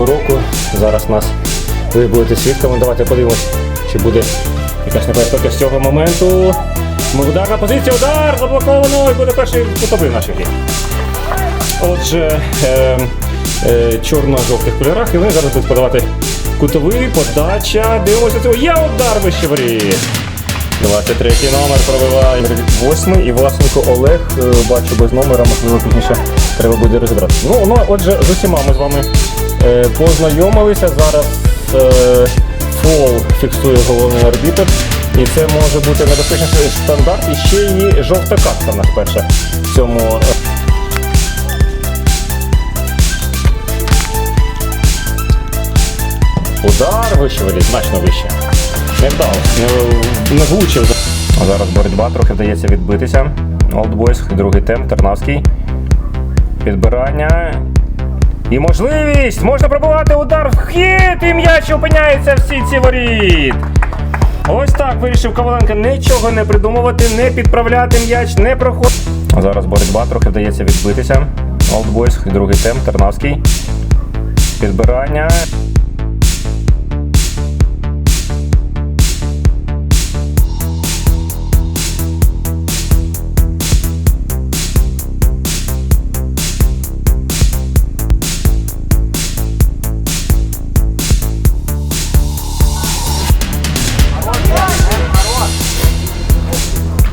уроку. Зараз нас ви будете свідками. Давайте подивимось, чи буде якась небезпека з цього моменту. Ударна позиція, удар! Заблоковано і буде перший кутовий наших гір. Отже, е, е, чорно-жовтих кольорах, і вони зараз будуть подавати кутовий, подача. Дивимося цього. Є удар вище воріт. 23 номер пробиває восьмий і Власенко Олег. е, Бачу без номера, можливо, пізніше треба буде розібратися. Ну, ну, отже, з усіма ми з вами познайомилися. Зараз е, фол фіксує головний арбітр. І це може бути небезпечний стандарт. І ще і жовта картка в нас перша в цьому. е, Удар вище воріт, значно вище. Не вдалося, не, не влучив. А зараз боротьба, трохи вдається відбитися. Олдбойс, другий темп, Тернавський. Підбирання. І можливість! Можна пробувати удар в хід, і м'яч опиняється в сітці воріт. Ось так вирішив Коваленко нічого не придумувати, не підправляти м'яч, не проходити. Зараз боротьба, трохи вдається відбитися. Олдбойс, другий темп, Тернавський. Підбирання.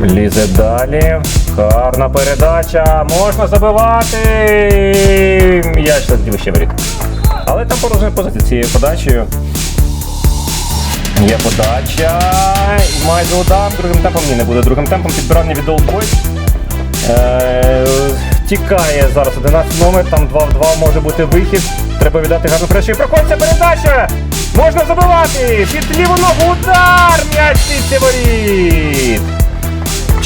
Лізе далі. Гарна передача. Можна забивати. М'яч летів ще воріт. Але там порожня позиція цією подачею. Є подача. Майже удар. Другим темпом ні, не буде. Другим темпом підбирання від Олдбойс. Е, Тікає зараз 11 номер, там 2 в 2 може бути вихід. Треба віддати гарну передачу. І проходиться передача! Можна забивати! Під ліву ногу удар! М'яч воріт!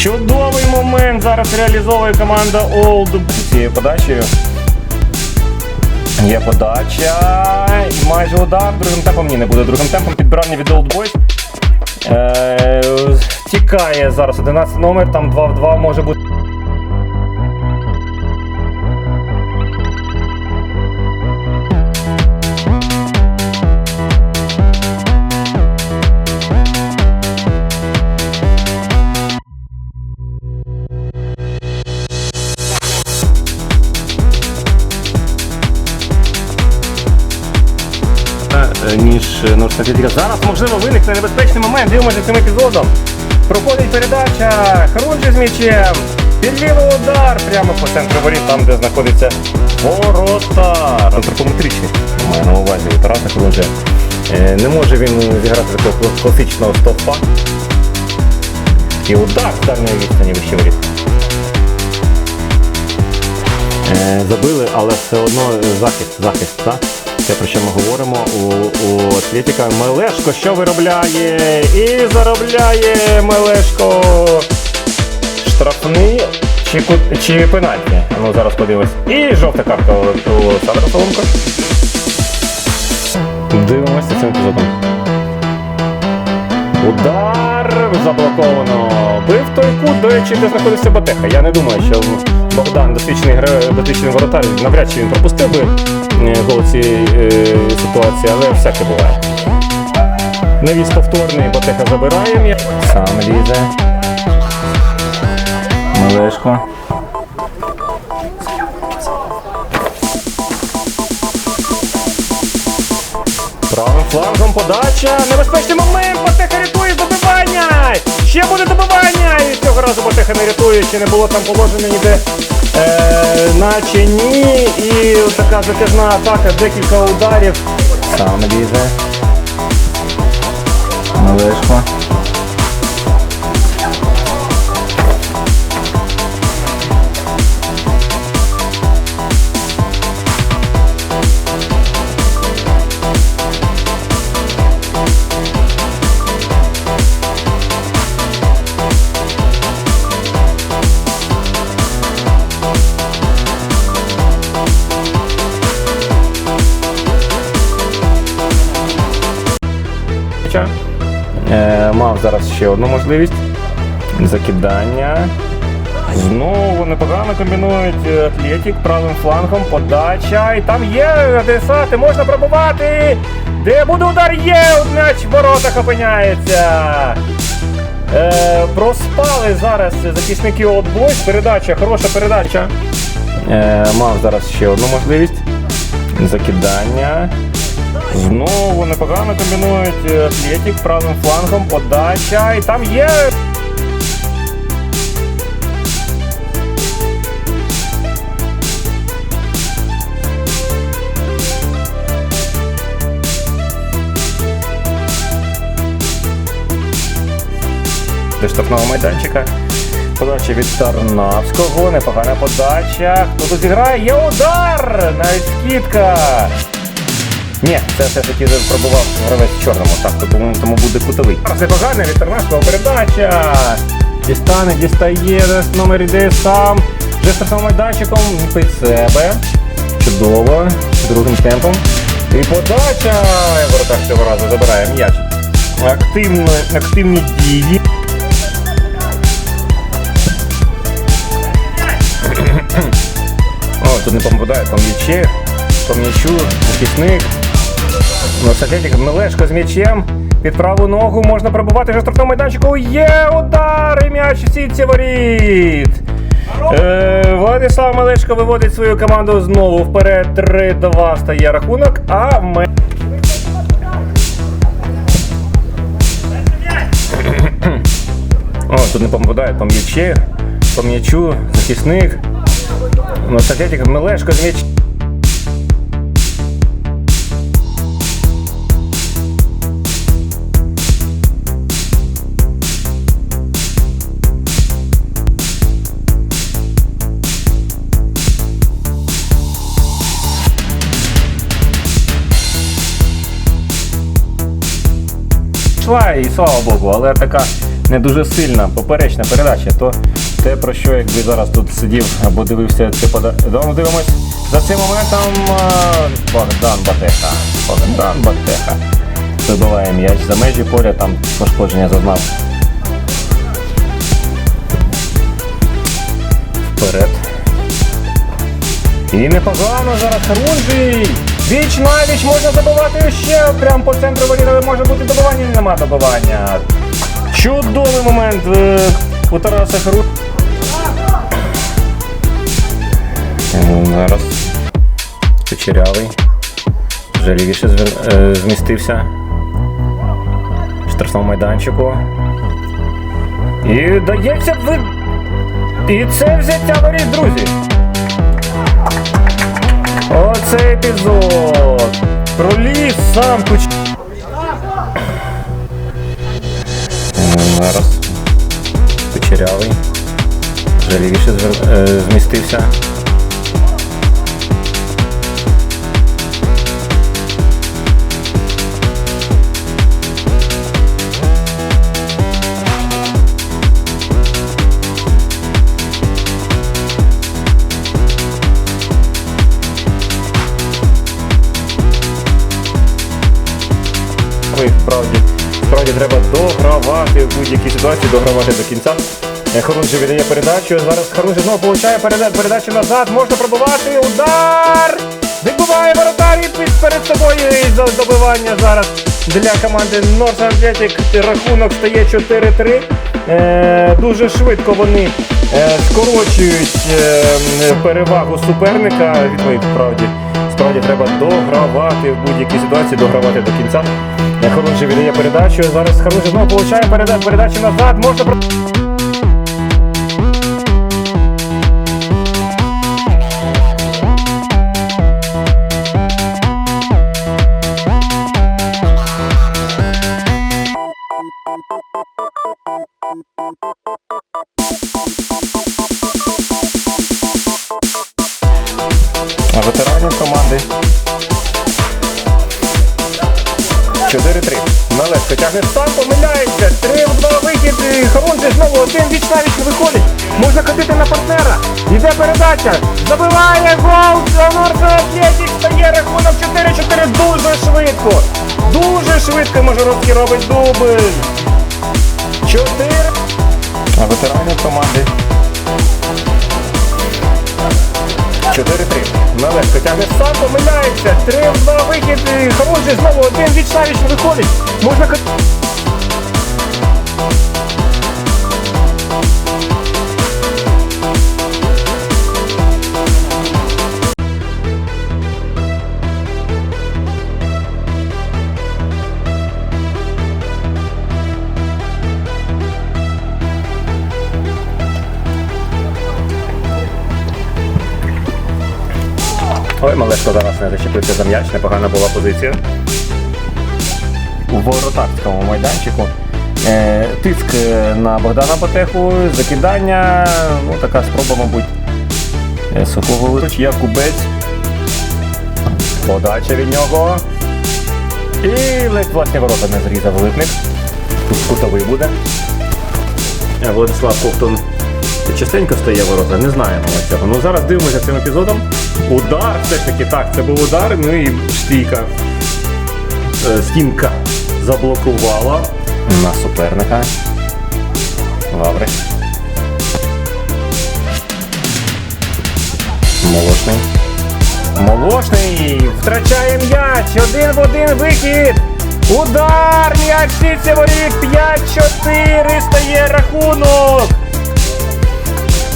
Чудовий момент зараз реалізовує команда Олд цією подачею. Є подача. І майже удар. Другим темпом ні, не буде. Другим темпом підбирання від Old Boys. Е, тікає зараз 11 номер, там 2 в 2 може бути. Е, ніж Норсатлетика. Зараз можливо виникне небезпечний момент. Дивимося цим епізодом. Проходить передача. Харунжі з м'ячем. Під лівий удар прямо по центру воріт, там де знаходиться воротар. Антропометричний. Маю на увазі Тараса Харунжі. Е, Не може він зіграти такого класичного стопа. І удар з дальньої відстані вище воріт. Е, Забили, але все одно захист, захист, так? Те, про що ми говоримо у, у Атлетіка. Мелешко що виробляє? І заробляє Мелешко. Штрафний чи, чи пенальті? Ну зараз подивимось. І жовта картка у, Олександра Соломко. Дивимося цим епізодом. Удар заблоковано. Бив той кут, до речі, де знаходився Батеха. Я не думаю, що Богдан досвідчений досвідчений воротар, навряд чи він пропустив би е, гол цієї е, ситуації, але всяке буває. Навіс повторний, Батеха забирає. Сам лізе. Малешко. Флангом подача. Небезпечний момент. Потеха рятує добивання. Ще буде добивання. І цього разу Потеха не рятує. Ще не було там положено ніде. Е, наче ні. І така затяжна атака, декілька ударів. Сам біже. Малешко. Ще одну можливість. Закидання. Знову непогано комбінують е, Атлетік правим флангом, подача. І там є адреса, можна пробувати. Де буде удар? Є! М'яч в воротах опиняється. Е, проспали зараз захисники Boys. Передача, хороша передача. Е, мав зараз ще одну можливість. Закидання. Знову непогано комбінують е, Атлетік правим флангом, подача. І там є. до штрафного майданчика. Подача від Тарнавського, непогана подача. Хто тут зіграє? Є удар! Навіть скидка. Ні, це все ж таки пробував гравець в чорному. Так, то, по-моєму, тому буде кутовий. Зараз непогана від Тарнавського передача. Дістане, дістає номер іде сам. Вже штрафним майданчиком під себе. Чудово. Другим темпом. І подача. І Воротар цього разу забирає м'яч. Активно, активні дії. О, тут не попадає по м'ячі, по м'ячу, захисник. Ну, Мелешко з м'ячем. Під праву ногу можна пробувати вже в штрафному майданчику. Є удар! І м'яч в воріт. Е, Владислав Мелешко виводить свою команду знову вперед. 3-2 стає рахунок, а ми. О, тут не попадає по м'ячі, по м'ячу, захисник. Ну, Сатетик Мелешко з м'яч. Йшла і слава Богу, але така не дуже сильна поперечна передача. То те, про що якби зараз тут сидів або дивився це пода... Дивимось. За цим моментом е, Богдан Батеха. Богдан Батеха. Вибиває м'яч за межі поля, там пошкодження зазнав. Вперед. І непогано зараз Харунжий. Віч навіч можна забивати ще прямо по центру воріт, може бути добивання, нема добивання. Чудовий момент е, у Тараса Хару. Зараз Кучерявий. Вже лівіше е, змістився. В штрафному майданчику. І дається ви. І це взяття воріт, друзі. Оцей епізод. Проліз сам Куч. Зараз Кучерявий. Жалівіше е, змістився. Догравати в будь-якій ситуації, догравати до кінця. Е, віддає передачу. Зараз Хорунжі знову получає переда- передачу назад. Можна пробувати. Удар! Відбуває воротар і перед собою і добивання зараз для команди North Athletic. Рахунок стає 4-3. Е, дуже швидко вони е, скорочують е, перевагу суперника. Відповідь справді. Справді треба догравати в будь-якій ситуації, догравати до кінця. Хорунжі віддає передачу. Зараз Хорунжі знову получає переда- передачу назад. Можна передача. Забиває гол Леонардо Атлетік, стає рахунок 4-4 дуже швидко. Дуже швидко Мажоровський робить дубль. 4. А ветеранів команди. 4-3. Налегко тягне сам, помиляється. 3-2 вихід. Хорунжий знову один віч на виходить. Можна Малешко зараз не зачепився за м'яч, непогана була позиція. У воротарському майданчику. Е, тиск е, на Богдана Потеху, закидання, ну така спроба, мабуть, е, сухого вилуч. Якубець. Подача від нього. І ледь власні ворота не зрізав липник. Тут кутовий буде. Е, Владислав Ковтун частенько стає ворота, не знаємо ми цього. Ну зараз дивимося цим епізодом. Удар, все ж таки так, це був удар, ну і стійка. Е, Стінка заблокувала на суперника. Добре. Молочний. Молочний втрачає м'яч. Один в один вихід. Удар! М'яч сіться воріт. 5-4 стає рахунок.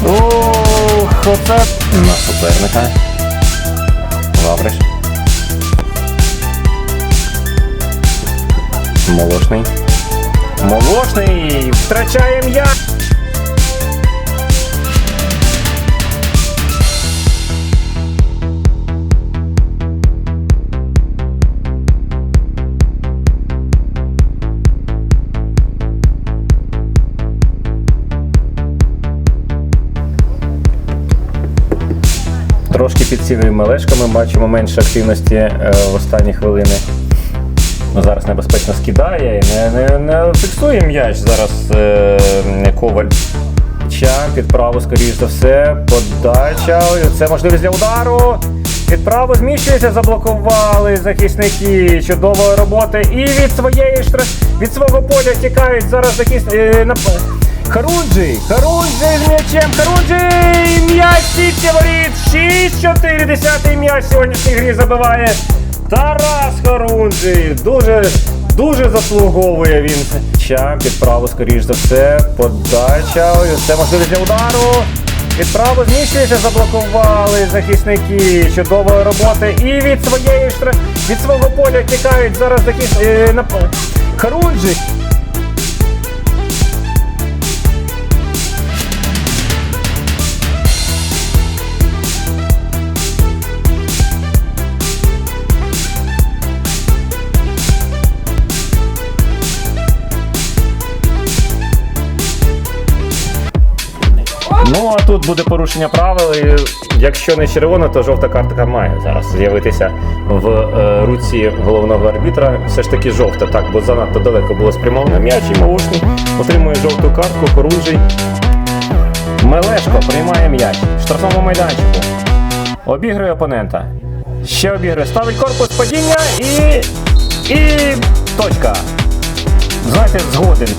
Ох, оце на суперника. Лавриш. Молочний. Молочний втрачає м'яч. Підсілює мелешками, бачимо менше активності е, в останні хвилини. Ну, зараз небезпечно скидає і не, не, не фіксує м'яч зараз е, Коваль. Ча під праву, скоріш за все. Подача. Це можливість для удару. Під право зміщується, заблокували захисники. Чудової роботи. І від своєї штраф... від свого поля тікають зараз захис... е. Харунджий! Харунджий з м'ячем! Харунджий! М'яч сітці воріт! 6-4 десятий м'яч сьогоднішній грі забиває Тарас Харунджий! Дуже, дуже заслуговує він. Ча під право, скоріш за все. Подача. Це можливість для удару. Від право зміщується, заблокували захисники. Чудової роботи. І від своєї від свого поля тікають зараз захис... е, тут буде порушення правил. і Якщо не червона, то жовта картка має зараз з'явитися в е, руці головного арбітра. Все ж таки жовта, так, бо занадто далеко було спрямовано м'яч і Молочний отримує жовту картку, Хорунжий. Мелешко приймає м'яч в штрафному майданчику. Обігрує опонента. Ще обігрує. Ставить корпус падіння і. і. точка. Знаєте, згоден.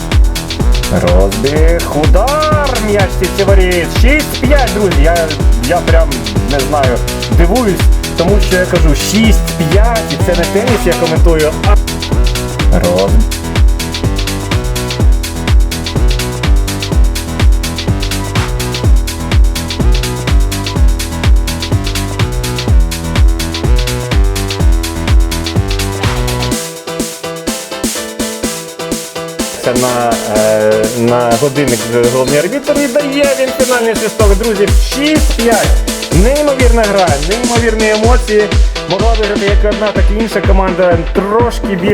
Розбіг, удар, м'яч сітці 6-5, друзі. Я, я прям не знаю, дивуюсь, тому що я кажу 6-5, і це не теніс, я коментую, а. Роз... годинник головний арбітр і дає він фінальний свисток. Друзі, 6-5. Неймовірна гра, неймовірні емоції. Могла виграти як одна, так і інша команда трошки більше.